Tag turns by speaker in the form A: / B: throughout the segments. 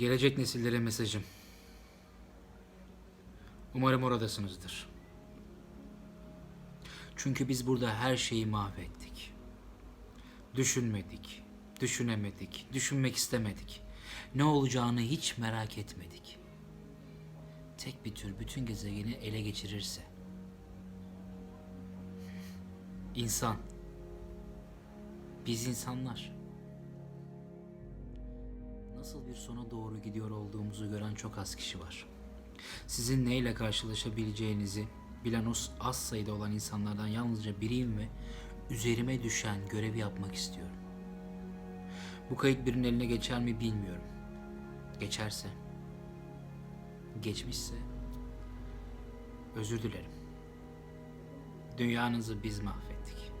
A: Gelecek nesillere mesajım. Umarım oradasınızdır. Çünkü biz burada her şeyi mahvettik. Düşünmedik, düşünemedik, düşünmek istemedik. Ne olacağını hiç merak etmedik. Tek bir tür bütün gezegeni ele geçirirse. İnsan. Biz insanlar. Nasıl bir sona doğru gidiyor olduğumuzu gören çok az kişi var. Sizin neyle karşılaşabileceğinizi bilen o az sayıda olan insanlardan yalnızca biriyim ve üzerime düşen görevi yapmak istiyorum. Bu kayıt birinin eline geçer mi bilmiyorum. Geçerse, geçmişse özür dilerim. Dünyanızı biz mahvettik.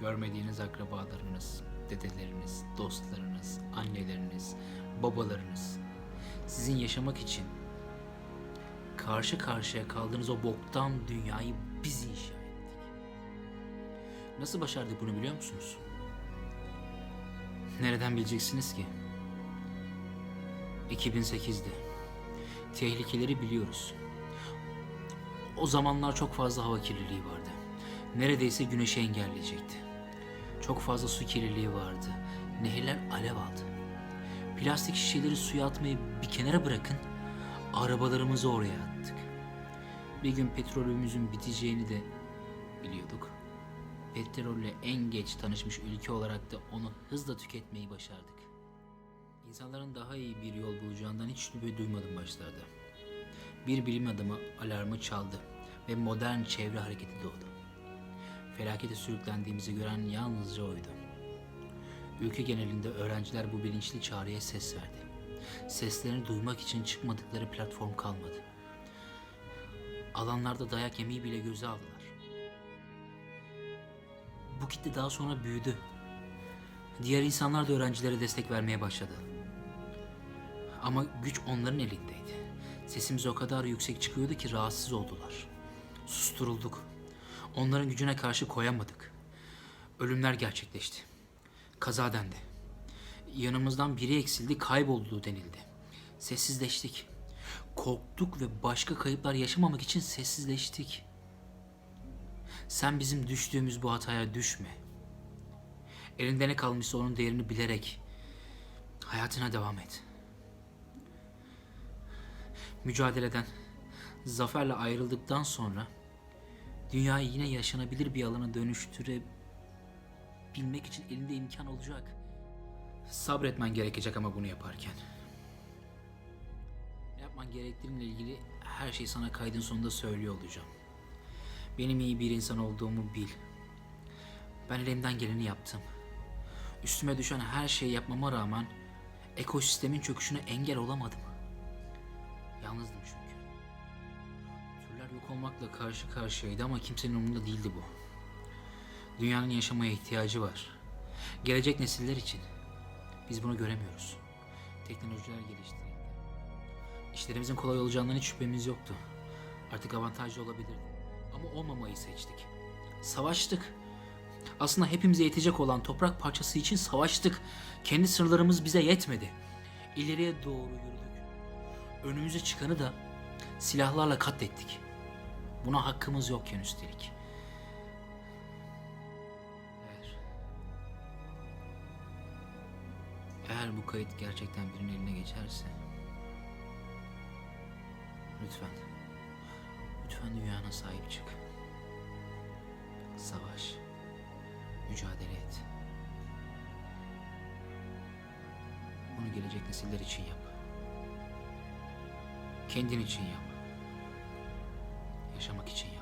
A: Görmediğiniz akrabalarınız, dedeleriniz, dostlarınız, anneleriniz, babalarınız sizin yaşamak için karşı karşıya kaldığınız o boktan dünyayı biz inşa ettik. Nasıl başardık bunu biliyor musunuz? Nereden bileceksiniz ki? 2008'de. Tehlikeleri biliyoruz. O zamanlar çok fazla hava kirliliği vardı. Neredeyse güneşi engelleyecekti. Çok fazla su kirliliği vardı. Nehirler alev aldı. Plastik şişeleri suya atmayı bir kenara bırakın. Arabalarımızı oraya attık. Bir gün petrolümüzün biteceğini de biliyorduk. Petrolle en geç tanışmış ülke olarak da onu hızla tüketmeyi başardık. İnsanların daha iyi bir yol bulacağından hiç şüphe duymadım başlarda. Bir bilim adamı alarmı çaldı ve modern çevre hareketi doğdu. Felakete sürüklendiğimizi gören yalnızca oydu. Ülke genelinde öğrenciler bu bilinçli çağrıya ses verdi. Seslerini duymak için çıkmadıkları platform kalmadı. Alanlarda dayak yemeyi bile göze aldılar. Bu kitle daha sonra büyüdü. Diğer insanlar da öğrencilere destek vermeye başladı. Ama güç onların elindeydi. Sesimiz o kadar yüksek çıkıyordu ki rahatsız oldular. Susturulduk. Onların gücüne karşı koyamadık. Ölümler gerçekleşti. Kaza dendi. Yanımızdan biri eksildi, kayboldu denildi. Sessizleştik. Korktuk ve başka kayıplar yaşamamak için sessizleştik. Sen bizim düştüğümüz bu hataya düşme. Elinde ne kalmışsa onun değerini bilerek hayatına devam et. Mücadeleden, zaferle ayrıldıktan sonra dünyayı yine yaşanabilir bir alana dönüştürebilmek için elinde imkan olacak. Sabretmen gerekecek ama bunu yaparken. Ne yapman gerektiğinle ilgili her şeyi sana kaydın sonunda söylüyor olacağım. Benim iyi bir insan olduğumu bil. Ben elimden geleni yaptım. Üstüme düşen her şeyi yapmama rağmen ekosistemin çöküşüne engel olamadım. Yalnızdım çünkü. Olmakla karşı karşıyaydı ama kimsenin umurunda değildi bu. Dünyanın yaşamaya ihtiyacı var. Gelecek nesiller için. Biz bunu göremiyoruz. Teknolojiler geliştirildi. İşlerimizin kolay olacağından hiç şüphemiz yoktu. Artık avantajlı olabilirdi. Ama olmamayı seçtik. Savaştık. Aslında hepimize yetecek olan toprak parçası için savaştık. Kendi sırlarımız bize yetmedi. İleriye doğru yürüdük. Önümüze çıkanı da silahlarla katlettik. Buna hakkımız yokken üstelik. Eğer... Eğer bu kayıt gerçekten birinin eline geçerse... Lütfen. Lütfen dünyana sahip çık. Savaş. Mücadele et. Bunu gelecek nesiller için yap. Kendin için yap. Yaşamak için.